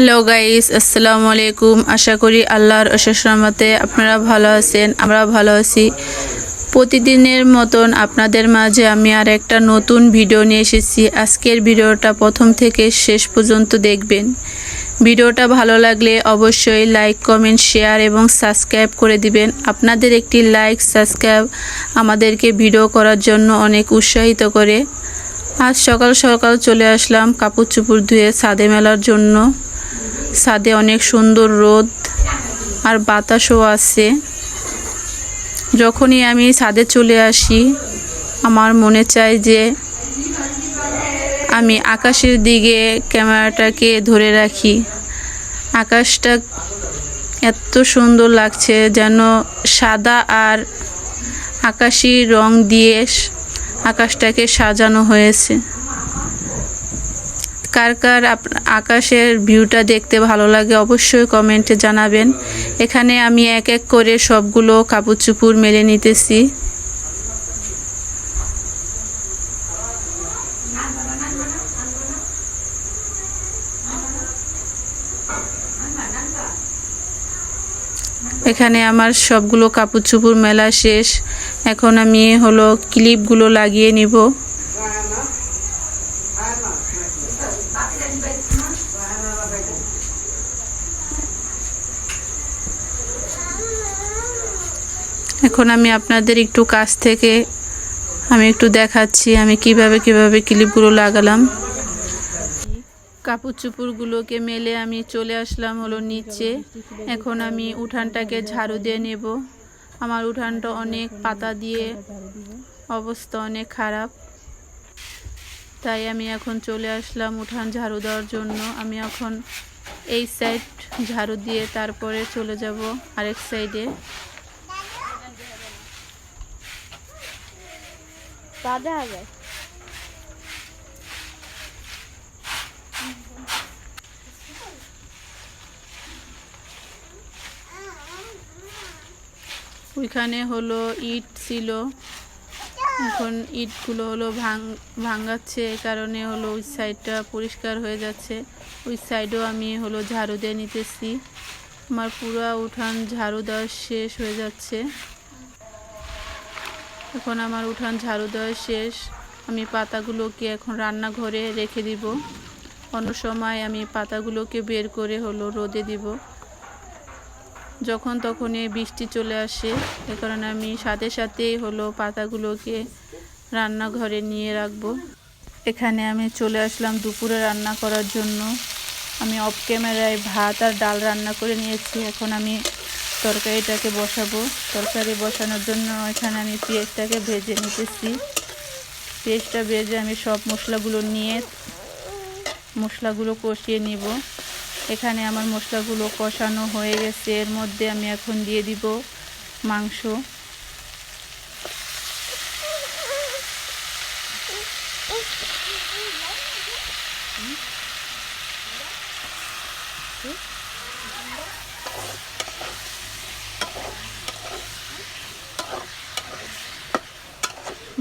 Hello guys আসসালামু আলাইকুম আশা করি আল্লাহর অশেষ রহমতে আপনারা ভালো আছেন আমরা ভালো আছি। প্রতিদিনের মতন আপনাদের মাঝে আমি আর একটা নতুন ভিডিও নিয়ে এসেছি। আজকের ভিডিওটা প্রথম থেকে শেষ পর্যন্ত দেখবেন। ভিডিওটা ভালো লাগলে অবশ্যই লাইক কমেন্ট শেয়ার এবং সাবস্ক্রাইব করে দিবেন। আপনাদের একটি লাইক সাবস্ক্রাইব আমাদেরকে ভিডিও করার জন্য অনেক উৎসাহিত করে। আজ সকাল সকাল চলে আসলাম কাপড় চুপড় ধুয়ে ছাদে মেলার জন্য। ছাদে অনেক সুন্দর রোদ আর বাতাসও আছে। যখনই আমি ছাদে চলে আসি, আমার মনে চায় যে আমি আকাশের দিকে ক্যামেরাটাকে ধরে রাখি। আকাশটা এত সুন্দর লাগছে যেন সাদা আর আকাশি রং দিয়ে আকাশটাকে সাজানো হয়েছে। কার কার আকাশের ভিউটা দেখতে ভালো লাগে অবশ্যই কমেন্টে জানাবেন। এখানে আমি এক এক করে সবগুলো কাপড় চুপুর মেলে নিতেছি। এখানে আমার সবগুলো কাপড় চুপুর মেলা শেষ। এখন আমি হলো ক্লিপগুলো লাগিয়ে নিব। এখন আমি আপনাদের একটু কাছ থেকে আমি একটু দেখাচ্ছি, আমি কীভাবে কীভাবে ক্লিপগুলো লাগালাম। কাপড় চুপুরগুলোকে মেলে আমি চলে আসলাম হলো নিচে। এখন আমি উঠানটাকে ঝাড়ু দিয়ে নেব। আমার উঠানটা অনেক পাতা দিয়ে অবস্থা অনেক খারাপ। তাই আমি এখন চলে আসলাম উঠান ঝাড়ু দেওয়ার জন্য। আমি এখন এই সাইড ঝাড়ু দিয়ে তারপরে চলে যাব আরেক সাইডে ওইখানে হলো ইট ছিল। এখন ইটগুলো হলো ভাঙ, ভাঙাচ্ছে এই কারণে হলো ওই সাইডটা পরিষ্কার হয়ে যাচ্ছে। ওই সাইডও আমি হলো ঝাড়ু দিয়ে নিতেছি। আমার পুরো উঠান ঝাড়ু দেওয়া শেষ হয়ে যাচ্ছে। এখন আমার উঠান ঝাড়ু দেওয়া শেষ। আমি পাতাগুলোকে এখন রান্নাঘরে রেখে দিব। অন্য সময় আমি পাতাগুলোকে বের করে হলো রোদে দিব। যখন তখনই বৃষ্টি চলে আসে, এ কারণে আমি সাথে সাথেই হলো পাতাগুলোকে রান্নাঘরে নিয়ে রাখব। এখানে আমি চলে আসলাম দুপুরে রান্না করার জন্য। আমি অফ ক্যামেরায় ভাত আর ডাল রান্না করে নিয়েছি। এখন আমি তরকারিটাকে বসাবো। তরকারি বসানোর জন্য এখানে আমি পেঁয়াজটাকে ভেজে নিতেছি। পেঁয়াজটা ভেজে আমি সব মশলাগুলো নিয়ে মশলাগুলো কষিয়ে নিব। এখানে আমার মশলাগুলো কষানো হয়ে গেছে। এর মধ্যে আমি এখন দিয়ে দিব মাংস।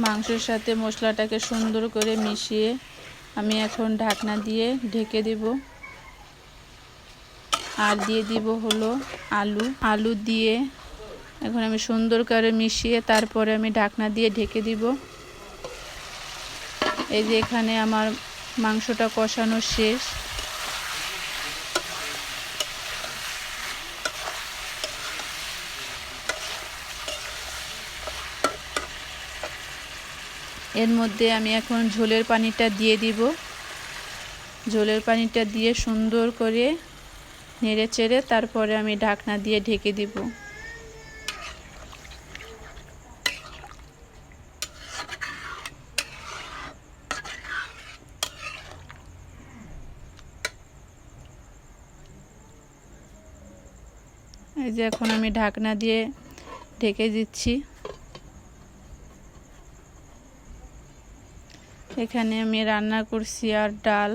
মাংসের সাথে মশলাটাকে সুন্দর করে মিশিয়ে আমি এখন ঢাকনা দিয়ে ঢেকে দেব। আর দিয়ে দিব হলো আলু। আলু দিয়ে এখন আমি সুন্দর করে মিশিয়ে তারপরে আমি ঢাকনা দিয়ে ঢেকে দিব। এই যে এখানে আমার মাংসটা কষানো শেষ। এর মধ্যে আমি এখন ঝোলের পানিটা দিয়ে দিব। ঝোলের পানিটা দিয়ে সুন্দর করে নেড়ে চেড়ে তারপরে আমি ঢাকনা দিয়ে ঢেকে দিব। এই যে এখন আমি ঢাকনা দিয়ে ঢেকে দিচ্ছি। এখানে আমি রান্না করছি আর ডাল।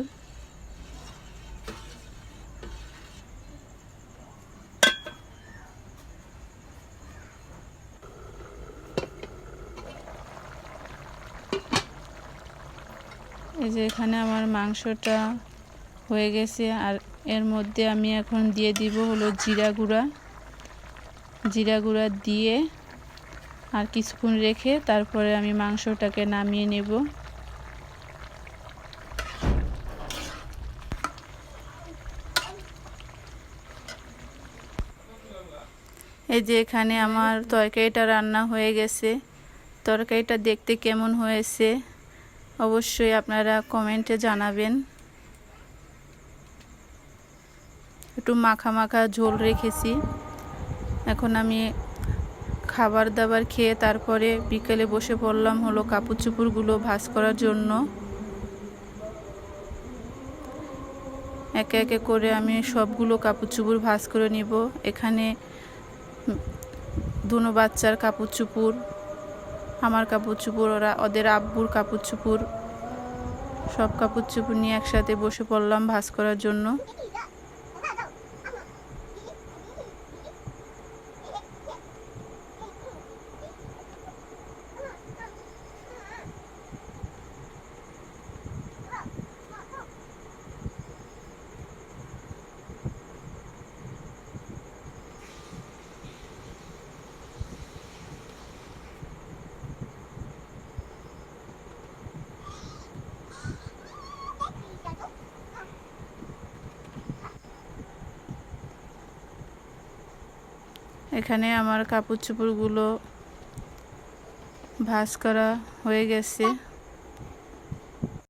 এই যে এখানে আমার মাংসটা হয়ে গেছে আর এর মধ্যে আমি এখন দিয়ে দিব হলো জিরা গুঁড়া। জিরা গুঁড়া দিয়ে আর কিছুক্ষণ রেখে তারপরে আমি মাংসটাকে নামিয়ে নেব। এই যে এখানে আমার তরকারিটা রান্না হয়ে গেছে। তরকারিটা দেখতে কেমন হয়েছে? অবশ্যই আপনারা কমেন্টে জানাবেন। একটু মাখা মাখা ঝোল রেখেছি। এখন আমি খাবার দাবার খেয়ে তারপরে বিকেলে বসে পড়লাম হলো কাপড় চুপড়গুলো ভাঁজ করার জন্য। একে একে করে আমি সবগুলো কাপড় চুপড় ভাঁজ করে নিব। এখানে দুনো বাচ্চার কাপড় চুপুর আমার কাপড় চুপুর ওরা ওদের আব্বুর কাপড় চুপুর সব কাপড় চুপুর নিয়ে একসাথে বসে পড়লাম ভাঁজ করার জন্য। এখানে আমার কাপড় চোপড়গুলো ভাস করা হয়ে গেছে।